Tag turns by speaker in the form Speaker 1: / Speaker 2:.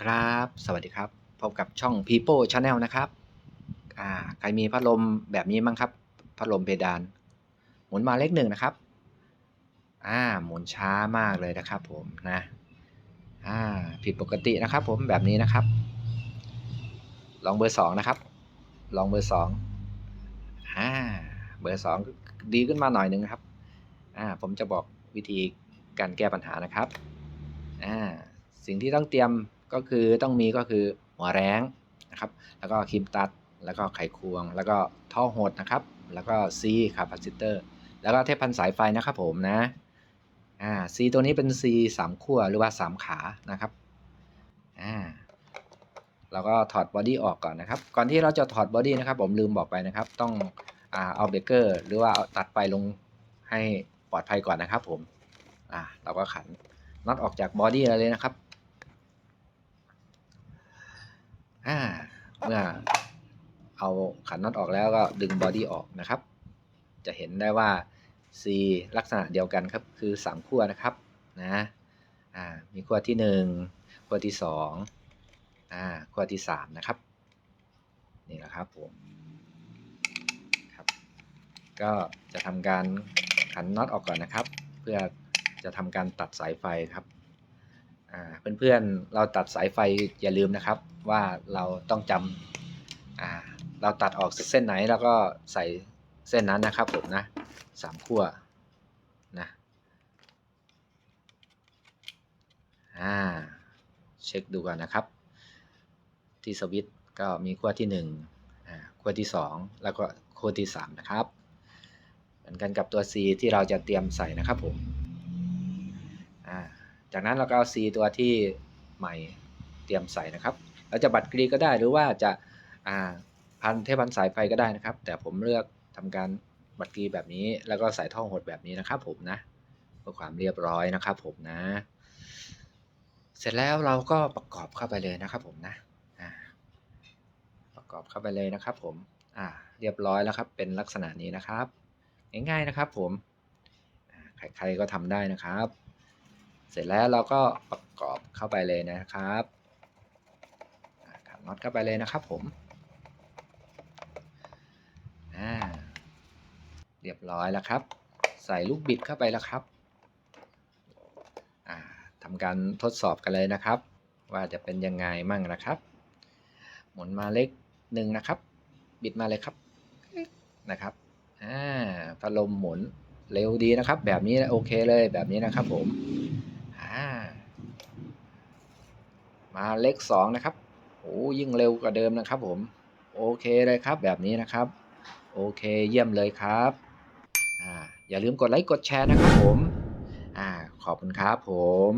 Speaker 1: ครับ สวัสดีครับ พบกับช่อง People Channel นะครับอ่าใครมีพัดลมแบบนี้มั้งครับ พัดลมเพดาน หมุนมาเลขหนึ่งนะครับ อ่า หมุนช้ามากเลยนะครับผมนะ อ่า ผิดปกตินะครับผมแบบนี้นะครับ ลองเบอร์สองนะครับ ลองเบอร์สองอ่า เบอร์สองดีขึ้นมาหน่อยหนึ่งครับ อ่า ผมจะบอกวิธีการแก้ปัญหานะครับ อ่า สิ่งที่ต้องเตรียม ก็คือต้องมีก็คือหัวแรงนะครับ แล้วก็ครีมตัด แล้วก็ไขควง แล้วก็ท่อหดนะครับ แล้วก็ซีคาปาซิเตอร์ แล้วก็เทปพันสายไฟนะครับผมนะอ่าซีตัวนี้เป็นซีสามขั้วหรือว่าสามขานะครับอ่าเราก็ถอดบอดี้ออกก่อนนะครับ ก่อนที่เราจะถอดบอดี้นะครับ ผมลืมบอกไปนะครับ ต้องอ่าเอาเบรกเกอร์หรือว่าเอาตัดไฟลงให้ปลอดภัยก่อนนะครับผมอ่าเราก็ขันน็อตออกจากบอดี้เลยนะครับ อ่า เมื่อเอาขันน็อตออกแล้วก็ดึงบอดี้ออกนะครับ จะเห็นได้ว่า C ลักษณะเดียวกันครับ คือ 3 ขั้วนะครับนะอ่ามีขั้วที่ 1 ขั้วที่2อ่าขั้วที่ 3 นะครับ นี่แหละครับผมครับ ก็จะทำการขันน็อตออกก่อนนะครับ เพื่อจะทำการตัดสายไฟครับ เพื่อนๆเราตัดสายไฟอย่าลืมนะครับว่าเราต้องจำเราตัดออกเส้นไหนแล้วก็ใส่เส้นนั้นนะครับผมนะสามขั้วนะอ่าเช็คดูก่อนนะครับ ที่สวิตช์ก็มีขั้วที่1อ่าขั้วที่ 2 แล้วก็ขั้วที่ 3 นะครับ เหมือนกันกับตัว C ที่เราจะเตรียมใส่นะครับผม จากนั้นเราก็เอา C ตัวที่ใหม่เตรียมใส่นะครับเราจะบัตรกรีก็ได้หรือว่าจะาพันเทพันสายไฟก็ได้นะครับ แต่ผมเลือกทำการบัตรกรีแบบนี้ แล้วก็ใส่ท่อหดแบบนี้นะครับ ผมนะเพื่อความเรียบร้อยนะครับ ผมนะ เสร็จแล้วเราก็ประกอบเข้าไปเลยนะครับ ผมนะประกอบเข้าไปเลยนะครับ ผมอ่าเรียบร้อยแล้วครับ เป็นลักษณะนี้นะครับ ง่ายๆนะครับ ผมใครๆก็ทำได้นะครับ เสร็จแล้วเราก็ประกอบเข้าไปเลยนะครับอ่าขันน็อตเข้าไปเลยนะครับผมเรียบร้อยแล้วครับ ใส่ลูกบิดเข้าไปแล้วครับอ่าทำการทดสอบกันเลยนะครับ ว่าจะเป็นยังไงมั่งนะครับ หมุนมาเล็กหนึ่งนะครับ บิดมาเลยครับนะครับอ่าพัดลมหมุนเร็วดีนะครับ แบบนี้โอเคเลยแบบนี้นะครับผม อ่า มาเลขสองนะครับโอ้ยิ่งเร็วกว่าเดิมนะครับผม โอเคเลยครับแบบนี้นะครับ โอเคเยี่ยมเลยครับอ่าอย่าลืมกดไลค์กดแชร์นะครับผมอ่าขอบคุณครับผม